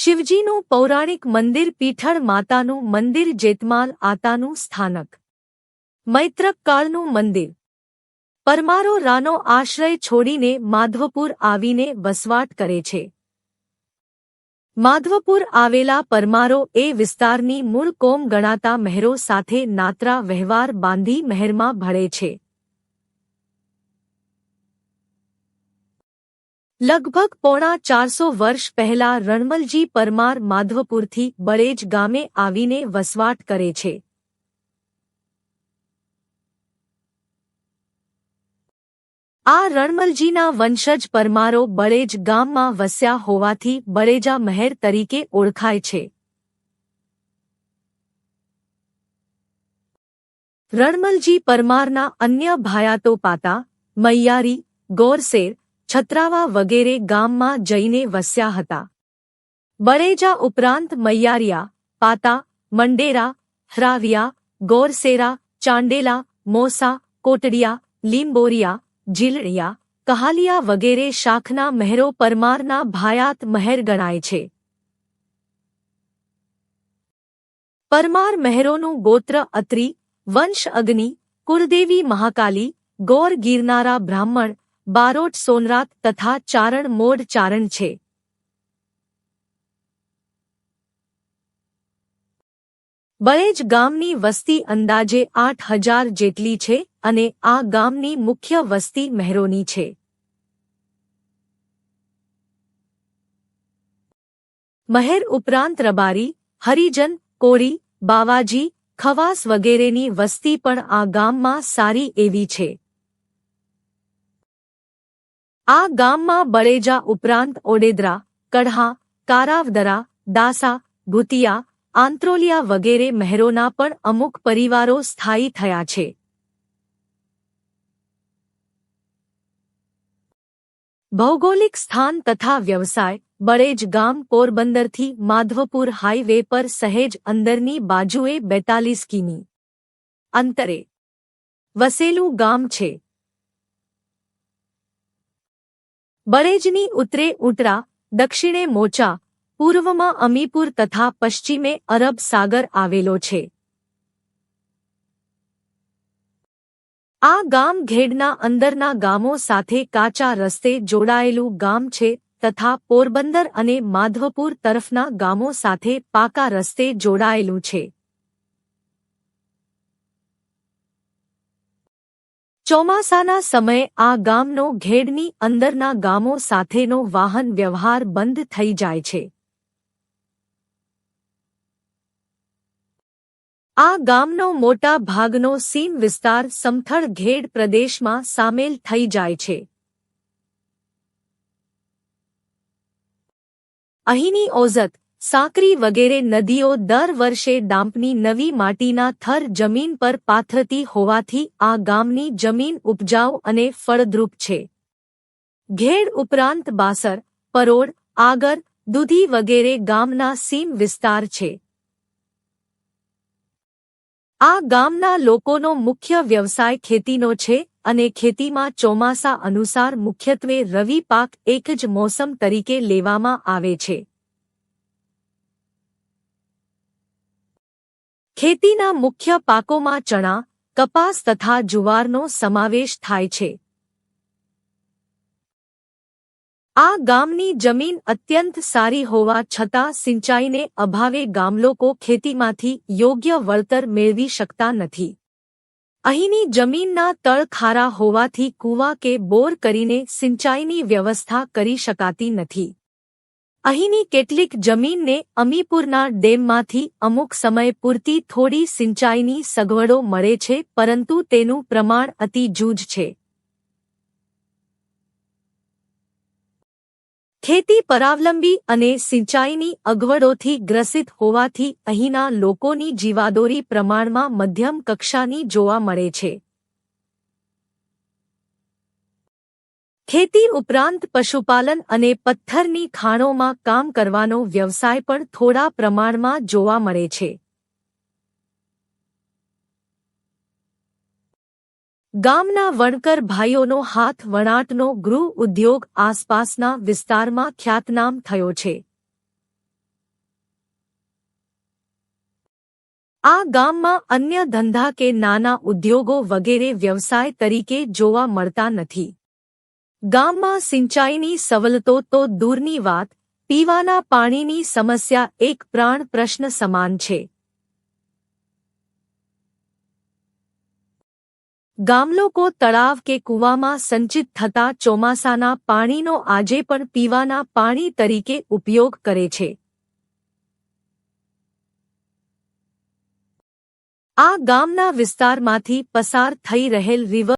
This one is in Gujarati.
શિવજીનું પૌરાણિક મંદિર પીઠળ માતાનું મંદિર જેતમાલ આતાનું સ્થાનક. મૈત્રકકાળનું મંદિર. પરમારો રાનો આશ્રય છોડીને માધવપુર આવીને વસવાટ કરે છે. માધવપુર આવેલા પરમારો એ વિસ્તારની મૂળ કોમ ગણાતા મહેરો સાથે નાત્રા વહેવાર બાંધી મહેરમાં ભળે છે. લગભગ પોણા ચારસો વર્ષ પહેલા રણમલજી પરમાર માધવપુરથી બળેજ ગામે આવીને વસવાટ કરે છે. આ રણમલજીના વંશજ પરમારો બળેજ ગામમાં વસ્યા હોવાથી બળેજા મહેર તરીકે ઓળખાય છે. રણમલજી પરમારના અન્ય ભાયાતો પાતા, મૈયારી, ગોરસેર છત્રાવા વગેરે ગામમાં જઈને વસ્યા હતા. બળેજા ઉપરાંત મૈયારિયા, પાતા, મંડેરા, હ્રાવિયા, ગોરસેરા, ચાંડેલા, મોસા, કોટડિયા, લીંબોરિયા જીલડિયા કહાલિયા વગેરે શાખના મહેરો પરમારના ભાયાત મહેર ગણાય છે. પરમાર મહેરોનું ગોત્ર અત્રી, વંશ અગ્નિ, કુળદેવી મહાકાલી, ગોર ગીરનારા બ્રાહ્મણ બારોટ સોનરાત તથા ચારણ મોડ ચારણ છે. બળેજ ગામની વસ્તી અંદાજે આઠ હજાર જેટલી છે અને આ ગામની મુખ્ય વસ્તી મહેરોની છે. મહેર ઉપરાંત રબારી, હરિજન કોળી બાવાજી, ખવાસ વગેરેની વસ્તી પણ આ ગામમાં સારી એવી છે. આ ગામમાં બળેજા ઉપરાંત ઓડેદરા કડહા કારાવદરા દાસા ભૂતિયા, આંત્રોલિયા વગેરે મહેરોના પણ અમુક પરિવારો સ્થાયી થયા છે. ભૌગોલિક સ્થાન તથા વ્યવસાય, બળેજ ગામ પોરબંદરથી માધવપુર હાઈવે પર સહેજ અંદરની બાજુએ બેતાલીસ કિમી અંતરે વસેલું ગામ છે. બળેજની ઉત્તરે ઉટરા દક્ષિણે મોચા, પૂર્વમાં અમીપુર તથા પશ્ચિમે અરબ સાગર આવેલો છે. આ ગામ ઘેડના અંદરના ગામો સાથે કાચા રસ્તે જોડાયેલું ગામ છે તથા પોરબંદર અને માધવપુર તરફના ગામો સાથે પાકા રસ્તે જોડાયેલું છે. ચોમાસાના સમયે આ ગામનો ઘેડની અંદરના ગામો સાથેનો વાહન વ્યવહાર બંધ થઈ જાય છે. આ ગામનો મોટા ભાગનો સીમ વિસ્તાર સમથળ ઘેડ પ્રદેશમાં સામેલ થઈ જાય છે. અહીંની ઓઝત સાંકરી વગેરે નદીઓ દર વર્ષે ડાંપની નવી માટીના થર જમીન પર પાથરતી હોવાથી આ ગામની જમીન ઉપજાઉ અને ફળદ્રુપ છે. ઘેડ ઉપરાંત બાસર પરોડ આગર, દૂધી વગેરે ગામના સીમ વિસ્તાર છે. આ ગામના લોકોનો મુખ્ય વ્યવસાય ખેતીનો છે અને ખેતીમાં ચોમાસા અનુસાર મુખ્યત્વે રવિ પાક એક જ મોસમ તરીકે લેવામાં આવે છે. ખેતીના મુખ્ય પાકોમાં ચણા, કપાસ તથા જુવારનો સમાવેશ થાય છે. આ ગામની જમીન અત્યંત સારી હોવા છતાં સિંચાઈને અભાવે ગામલોકો ખેતીમાંથી યોગ્ય વળતર મેળવી શકતા નથી. અહીંની જમીનના તળ ખારા હોવાથી કૂવા કે બોર કરીને સિંચાઈની વ્યવસ્થા કરી શકાતી નથી. અહીંની કેટલીક જમીનને અમીપુરના ડેમમાંથી અમુક સમય પૂરતી થોડી સિંચાઈની સગવડો મળે છે, પરંતુ તેનું પ્રમાણ અતિ જૂજ છે. ખેતી પરાવલંબી અને સિંચાઈની અગવડોથી ગ્રસિત હોવાથી અહીંના લોકોની જીવાદોરી પ્રમાણમાં મધ્યમ કક્ષાની જોવા મળે છે. ખેતી ઉપરાંત પશુપાલન અને પથ્થરની ખાણોમાં કામ કરવાનો વ્યવસાય પણ થોડા પ્રમાણમાં જોવા મળે છે. ગામના વણકર ભાઈઓનો હાથ વણાટનો ગૃહ ઉદ્યોગ આસપાસના વિસ્તારમાં ખ્યાતનામ થયો છે. આ ગામમાં અન્ય ધંધા કે નાના ઉદ્યોગો વગેરે વ્યવસાય તરીકે જોવા મળતા નથી. ગામમાં સિંચાઈની સવલતો તો દૂરની વાત, પીવાના પાણીની સમસ્યા એક પ્રાણ પ્રશ્ન સમાન છે. ગામલોકો તળાવ કે કૂવામાં સંચિત થતા ચોમાસાના પાણીનો આજે પણ પીવાના પાણી તરીકે ઉપયોગ કરે છે. આ ગામના વિસ્તારમાંથી પસાર થઈ રહેલ રિવર